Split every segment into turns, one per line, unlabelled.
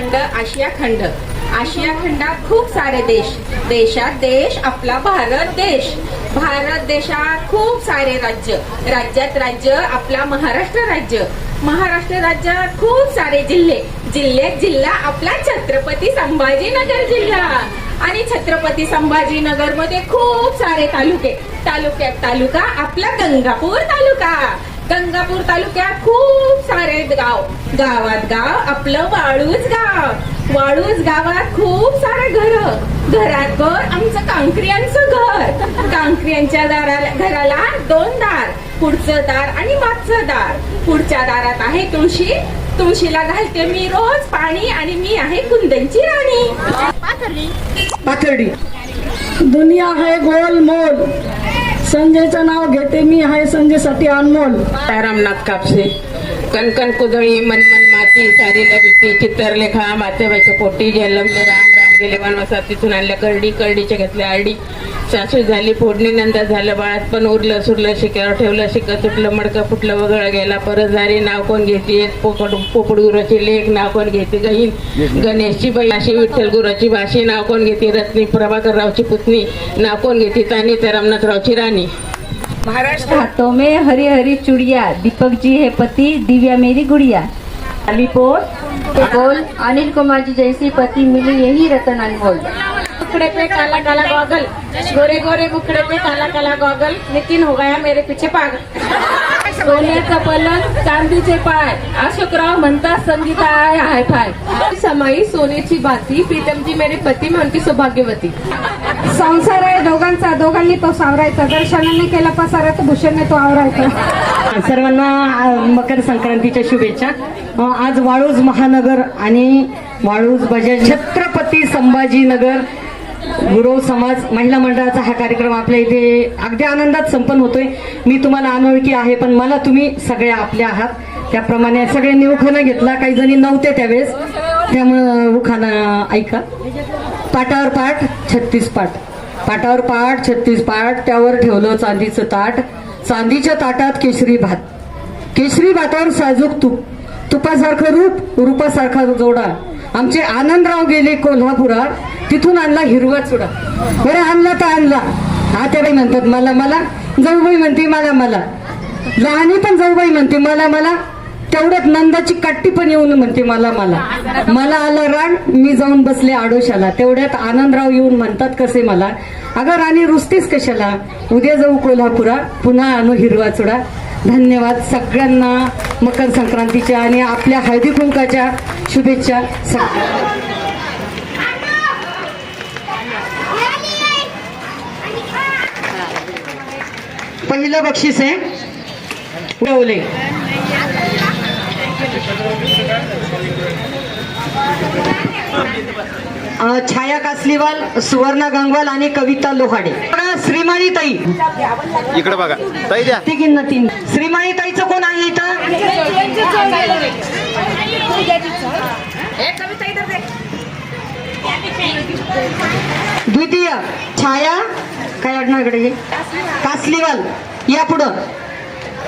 खंड आशिया खंड. आशिया खंडात खूप सारे देश देशात देश आपला भारत देश. भारत देशात खूप सारे राज्य. राज्यात राज्य आपला महाराष्ट्र राज्य. महाराष्ट्र राज्यात खूप सारे जिल्हे. जिल्ह्यात जिल्हा आपला छत्रपती संभाजीनगर जिल्हा. आणि छत्रपती संभाजीनगरमध्ये खूप सारे तालुके. तालुक्यात तालुका आपला गंगापूर तालुका. गंगापूर तालुक्यात खूप सारे गाव गावात गाव आपलं वाळूज गाव. वाळूज गावात खूप सारे घर. घरात घर आमचं कांक्रियांचं घर. कांक्रियांच्या दाराला घराला दोन दार पुढचं दार आणि मागचं दार. पुढच्या दारात आहे तुळशी. तुळशीला घालते मी रोज पाणी आणि मी आहे कुंदनची राणी.
पाथर्डी.
दुनिया है गोलमोल संजयचं नाव घेते मी आहे संजयसाठी अनमोल.
रामनाथ कापसे. कणकण कुदळी मनमन माती सारी भीती चित्तरलेखा मातेबाईच्या पोटी जन्मले राम राम. गेले वनवासात तिथून आणल्या. करडी करडीच्या घेतल्या. आरडी सासू झाली फोडणी नंतर झालं बाळात पण उरलं सुरलं शिक्यावर ठेवलं शिकं तुटलं मडकं फुटलं वगळं गेला. परत झाली नाव कोण घेते? पोपड पोपट गुराची लेख नाव कोण घेते? गहीन. गणेशची बाई अशी विठ्ठल गुराची भाषी. नाव कोण घेते? रत्नी प्रभाकररावची पुतणी. नाव कोण घेते? तानी तर रामनाथरावची राणी. हाथों में हरी हरी चुड़िया. दीपक जी है पति दिव्या मेरी गुड़िया. अलीपोर. बोल, अनिल कुमार जी जैसी पति मिली, यही रतन अनमोल मुखड़े पे काला काला गॉगल, गोरे गोरे मुखड़े पे काला काला गॉगल, नितिन हो गया मेरे पीछे पागल। सोन्याचा पलंग चांदीचे पाय अशोकराव म्हणतात संगीता आहे हाय फाय. समाई सोन्याची बाती प्रीतमजी मेरे पती मैं उनकी सौभाग्यवती. संसार आहे दोघांचा दोघांनी तो सावरायचा. दर्शनाने केला पसारा तर भूषणने तो आवरायचा.
सर्वांना मकर संक्रांतीच्या शुभेच्छा. आज वाळूज महानगर आणि वाळूज बजाज छत्रपती संभाजीनगर गुरु समाज महिला मंडळाचा हा कार्यक्रम आपल्या इथे अगदी आनंदात संपन्न होतोय. मी तुम्हाला अनोळखी आहे पण मला तुम्ही सगळ्या आपल्या आहात. त्याप्रमाणे सगळ्यांनी उखाणा घेतला. काही जणी नव्हते त्यावेळेस. त्यामुळं उखाणा ऐका. पाटावर पाठ छत्तीस पाठ. पाटावर पाठ छत्तीस पाठ त्यावर ठेवलं चांदीचं ताट. चांदीच्या ताटात केशरी भात. केशरी भातावर साजूक तूप. तुपासारखं रूप रूपासारखा जोडा. आमचे आनंदराव गेले कोल्हापुरात तिथून आणला हिरवा चुडा. बरं आणला तर आणला. आत्याबाई म्हणतात मला मला. जाऊबाई म्हणते मला मला. लहानी पण जाऊबाई म्हणते मला मला. तेवढ्यात नंदाची कट्टी पण येऊन म्हणते मला मला. मला आला राग मी जाऊन बसले आडोशाला. तेवढ्यात आनंदराव येऊन म्हणतात कसे मला? अगं राणी रुसतीस कशाला? उद्या जाऊ कोल्हापुरा पुन्हा आणू हिरवा चुडा. धन्यवाद सगळ्यांना मकर संक्रांतीच्या आणि आपल्या हळदी कुंकाच्या शुभेच्छा. सगळ्या पहिलं बक्षीस आहे. उडवले. छाया कासलीवाल सुवर्णा गंगवाल आणि कविता लोहाडे. श्रीमाळी ताई.
इकडे बघा. ताई द्या.
तिघींना तीन. श्रीमाळी ताईचं कोण आहे इथं? द्वितीय. छाया काय अडणार इकडे? कासलीवाल या पुढं.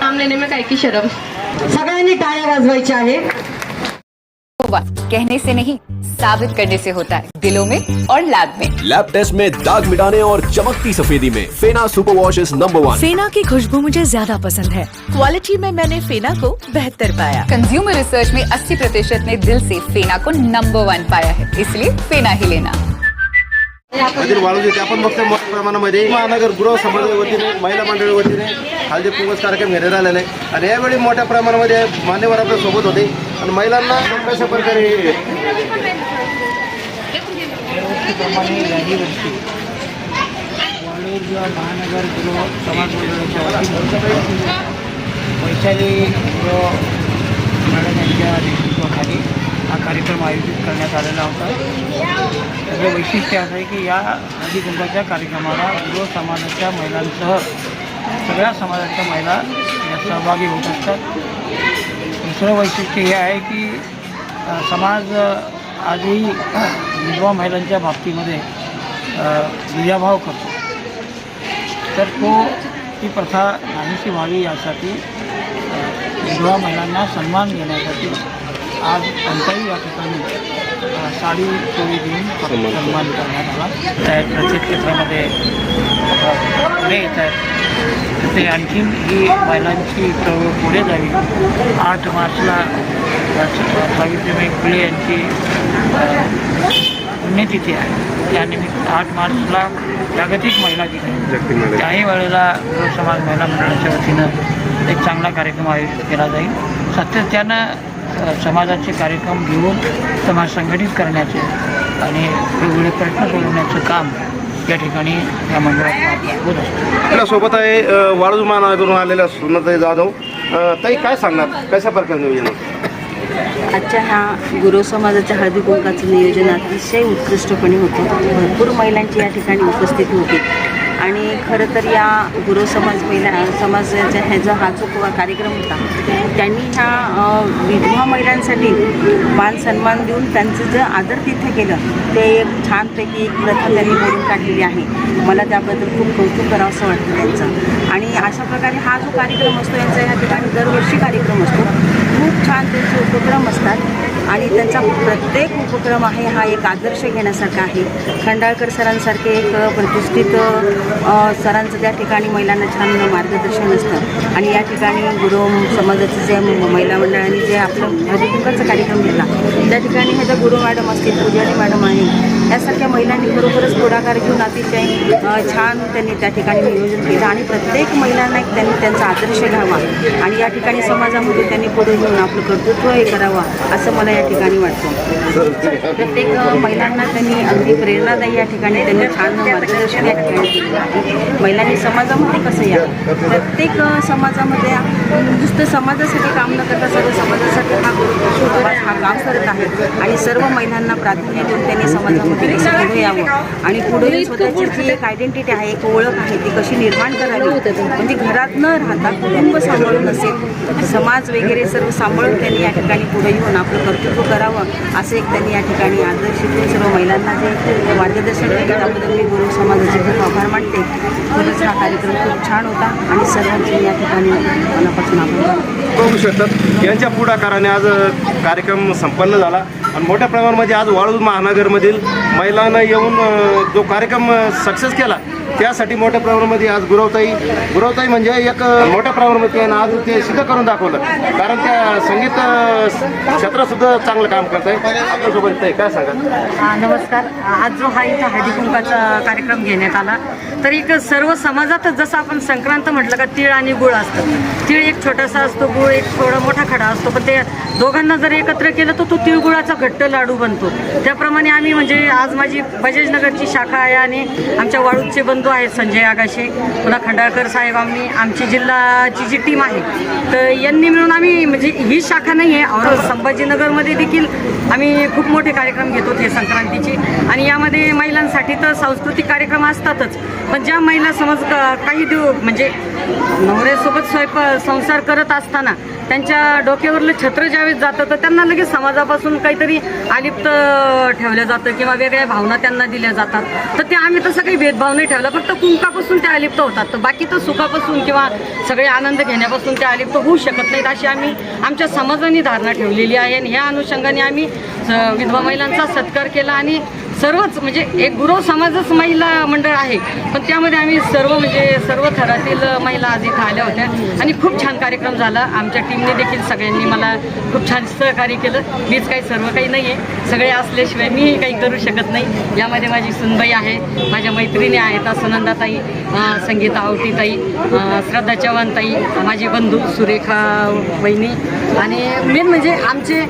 सामने में काय की शरम.
सगळ्यांनी टाळ्या वाजवायच्या आहे.
बस कहने से नहीं साबित करने से होता है। दिलों में और लैब में।
लैब टेस्ट में दाग मिटाने और चमकती सफेदी में। Fena super wash is number one
Fena की खुशबू मुझे ज़्यादा पसंद है। क्वालिटी में मैंने फेना को बेहतर पाया। कंज्यूमर रिसर्च में 80 प्रतिशत ने दिल से फेना को नंबर वन पाया है। इसलिए फेना ही लेना।
मंदिर वाळू देते आपण बघतोय मोठ्या प्रमाणामध्ये महानगर गृह समाजाच्या वतीने महिला मंडळी वतीने हळदी कुंकूस कार्यक्रम घेण्यात आलेला आहे आणि यावेळी मोठ्या प्रमाणामध्ये मान्यवर आपल्या सोबत होते। आणि महिलांना कशा प्रकारे
महानगर गृह समाज मंडळाच्या वैशाली गृह मॅडम यांच्या नेतृत्वाखाली हा कार्यक्रम आयोजित करण्यात आलेला होता. त्याचं वैशिष्ट्य असं आहे की या हळदी कार्यक्रमाला गृह समाजाच्या महिलांसह सगळ्या समाजाच्या महिला या सहभागी होत असतात. दुसरं वैशिष्ट्य हे आहे की समाज आजही विधवा महिलांच्या बाबतीमध्ये दुजाभाव करतो. तर तो ती प्रथा नाहीशी व्हावी यासाठी विधवा महिलांना सन्मान देण्यासाठी आज त्यांचाही या ठिकाणी साडी चोळी देऊन सन्मान करण्यात आला. त्या प्रत्येक क्षेत्रामध्ये पुढे येत आहेत ते आणखीन ही महिलांची चळवळ पुढे जावी आठ मार्चला सावित्रीबाई फुले यांची पुण्यतिथी आहे. त्यानिमित्त आठ मार्चला जागतिक महिला दिन त्याही वेळेला समाज महिला मंडळाच्या वतीनं एक चांगला कार्यक्रम आयोजित केला जाईल. सातत्यानं समाजाचे कार्यक्रम घेऊन समाज संघटित करण्याचे आणि वेगवेगळे प्रश्न सोडवण्याचं काम या ठिकाणी या मंडळात होत असतं.
आपल्यासोबत आहे महानगरून आलेल्या सुनताई जाधव. अ, ताई काय सांगणार? कशा प्रकारे नियोजन होतं?
आजच्या ह्या गुरु समाजाच्या हळदी कुंकाचं नियोजन अतिशय उत्कृष्टपणे होतं. भरपूर महिलांची या ठिकाणी उपस्थिती होती. आणि खरं तर या गुरु समाज महिला समाजाच्या ह्याचा हा जो कार्यक्रम होता त्यांनी ह्या विधवा महिलांसाठी मान सन्मान देऊन त्यांचं जे आदर तिथे केलं ते एक छानपैकी एक प्रथा त्यांनी मोडून काढलेली आहे. मला त्याबद्दल खूप कौतुक करावं असं वाटतं त्यांचं. आणि अशा प्रकारे हा जो कार्यक्रम असतो यांचा या ठिकाणी दरवर्षी कार्यक्रम असतो. खूप छान त्यांचे उपक्रम असतात. आणि त्यांचा प्रत्येक उपक्रम आहे हा एक आदर्श घेण्यासारखा आहे. खंडाळकर सरांसारखे एक प्रतिष्ठित सरांचं त्या ठिकाणी महिलांना छान मार्गदर्शन असतं. आणि या ठिकाणी गुरु समाजाचं जे महिला मंडळाने जे आपलं हरिकुंकाचा कार्यक्रम घेतला त्या ठिकाणी ह्याच्या गुरु मॅडम असतील पुजारी मॅडम आहे यासारख्या महिलांनी खरोखरच पुढाकार घेऊन अतिशय छान त्यांनी त्या ठिकाणी नियोजन केलं आणि प्रत्येक महिलांना एक त्यांनी त्यांचा आदर्श घ्यावा आणि या ठिकाणी समाजामध्ये त्यांनी पुढे घेऊन आपलं कर्तृत्व हे करावं असं मला या ठिकाणी वाटतं. प्रत्येक महिलांना त्यांनी अगदी प्रेरणादायी या ठिकाणी त्यांनी छान मार्गदर्शन या ठिकाणी महिलांनी समाजामध्ये कसं या? प्रत्येक अ, समाजामध्ये नुसतं समाजासाठी काम न करता सर्व समाजासाठी हा गुरुत्व हा काम करत आहे. आणि सर्व महिलांना प्राधान्य देऊन त्यांनी समाजामध्ये पुढे यावं. आणि पुढे स्वतःची जी एक आयडेंटिटी आहे एक ओळख आहे ती कशी निर्माण करावी? म्हणजे घरात न राहता कुटुंब सांभाळून असेल समाज वगैरे सर्व सांभाळून त्यांनी या ठिकाणी पुढे येऊन आपलं कर्तृत्व करावं असं एक त्यांनी या ठिकाणी आदर्श सर्व महिलांना जे मार्गदर्शन केलं त्याबद्दल मी गुरु समाजाचे खूप आभार मानते. खरंच हा कार्यक्रम खूप छान होता आणि सर्वांचे या ठिकाणी मनापासून
बघू शकतात. यांच्या पुढाकाराने आज कार्यक्रम संपन्न झाला. आणि मोठ्या प्रमाणामध्ये आज वाळूज महानगरमधील महिलांना येऊन जो कार्यक्रम सक्सेस केला त्यासाठी मोठ्या प्रमाणामध्ये आज गुरवताई गुरवताई म्हणजे एक मोठ्या प्रमाणामध्ये त्यांना आज ते सिद्ध करून दाखवलं. कारण त्या संगीत क्षेत्रसुद्धा चांगलं काम करत आहे आपल्यासोबत काय सांगा
नमस्कार. आज जो हा इथं हळदीकुंकाचा कार्यक्रम घेण्यात आला तर एक सर्व समाजातच जसं आपण संक्रांत म्हटलं का तीळ आणि गुळ असतं. तीळ एक छोटासा असतो गुळ एक थोडा मोठा खडा असतो पण ते दोघांना जर एकत्र केलं तर तो तिळगुळाचा घट्ट लाडू बनतो. त्याप्रमाणे आम्ही म्हणजे आज माझी बजाजनगरची शाखा आहे आणि आमच्या वाळूचे बंधू आहेत संजय आगाशे. पुन्हा खंडाळकर साहेबांनी आमची जिल्हाची जी टीम आहे तर यांनी मिळून आम्ही म्हणजे ही शाखा नाही आहे और संभाजीनगरमध्ये देखील आम्ही खूप मोठे कार्यक्रम घेतो ते संक्रांतीचे. आणि यामध्ये महिलांसाठी तर सांस्कृतिक कार्यक्रम असतातच पण ज्या महिला समज काही दिव म्हणजे नवऱ्यासोबत स्वयंपाक संसार करत असताना त्यांच्या डोक्यावरलं छत्र ज्यावेळेस जातं तर त्यांना लगेच समाजापासून काहीतरी अलिप्त ठेवलं जातं किंवा वेगळ्या भावना त्यांना दिल्या जातात. तर ते आम्ही तसं काही भेदभाव नाही ठेवला फक्त कुंकापासून ते अलिप्त होतात. तर बाकी तर सुखापासून किंवा सगळे आनंद घेण्यापासून ते अलिप्त होऊ शकत नाहीत अशी आम्ही आमच्या समाजाने धारणा ठेवलेली आहे. आणि ह्या अनुषंगाने आम्ही विधवा महिलांचा सत्कार केला आणि सर्वच म्हणजे एक गुरव समाजच महिला मंडळ आहे. पण त्यामध्ये आम्ही सर्व म्हणजे सर्व थरातील महिला आज इथं आल्या होत्या. आणि खूप छान कार्यक्रम झाला. आमच्या टीमने देखील सगळ्यांनी मला खूप छान सहकार्य केलं. मीच काही सर्व काही नाही आहे सगळे असल्याशिवाय मी काही करू शकत नाही. यामध्ये माझी सुनबाई आहे माझ्या मैत्रिणी आहेत सुनंदाताई संगीता आवटीताई श्रद्धा चव्हाणताई माझे बंधू सुरेखा बहिणी आणि मेन म्हणजे आमचे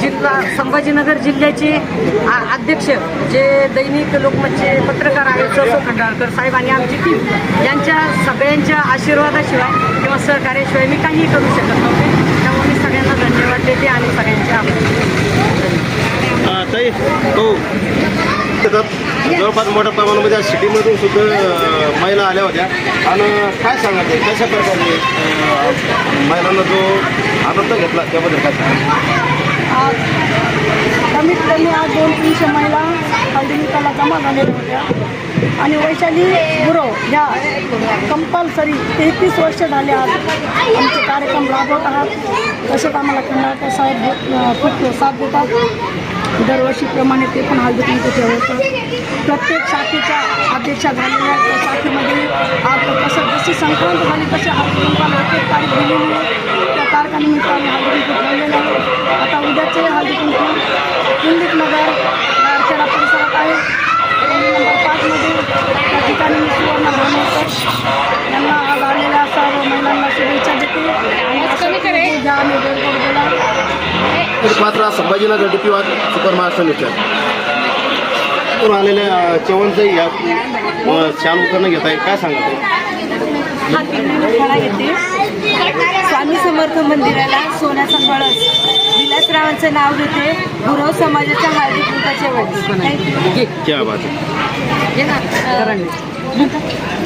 जिल्हा संभाजीनगर जिल्ह्याचे आ- अध्यक्ष जे दैनिक लोकमतचे पत्रकार आहेत ससो खंडाळकर साहेब आणि आमची टीम यांच्या सगळ्यांच्या आशीर्वादाशिवाय किंवा सहकार्याशिवाय मी काहीही करू शकत नव्हते. त्यामुळे मी सगळ्यांना धन्यवाद देते आणि सगळ्यांचे
हो जवळपास मोठ्या प्रमाणामध्ये आज सिटीमधून सुद्धा महिला आल्या होत्या. आणि काय सांगाल ते? कशा प्रकारे महिलांना जो आनंद घेतला त्याबद्दल काय सांगा
कमीत कमी आज दोन तीनशे महिला हळदीकुंकाला जमा झालेल्या होत्या. आणि वैशाली गुरव ह्या कंपल्सरी तेहतीस वर्ष झाले आज आमचे कार्यक्रम राबवत आहात. तसेच आम्हाला खंडाळकर साहेब खूप साथ देतात. दरवर्षीप्रमाणे ते पण हळदी कुंकू ठेवतात प्रत्येक शाखेच्या अध्यक्षा झालेल्या त्या शाखेमध्ये आज कसं जशी संक्रांत झाली तशी हळदी कुंकाला एक एक तारीख दिलेली आहे त्या तारखानिमित्त आम्ही हळदी कुंकू ठेवलेलं आहे आता उद्याचे हळदी कुंकू कुंडित नगर गारखेडा परिसरात आहे गल्ली नंबर पाचमध्ये त्या ठिकाणी मी सुवर्ण भावनेकर यांना आज आलेल्या सर्व महिलांना शुभेच्छा देते. आणि असं घ्या आणि गोड गोड बोला.
पात्र संभाजीनगर डी पी वाद सुपर महाराष्ट्र न्यूज आलेल्या अ, चव्हाणताई या छान उत्तरं घेत आहे काय सांगा
हा खडा येते. स्वामी समर्थ मंदिराला सोन्याचा कळस विलासरावांचं नाव घेते. गुरव समाजाच्या हळदी कुंकाच्या वेळेस
क्या बात आहे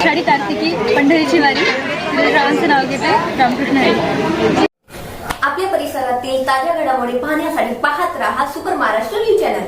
शाडी कार्तिकी पंढरीची वारी. विलासरावांचं नाव घेते रामकृष्ण हरी
आपल्या परिसरातील ताज्या घडामोडी पाहण्यासाठी पाहत राहा सुपर महाराष्ट्र न्यूज चॅनल.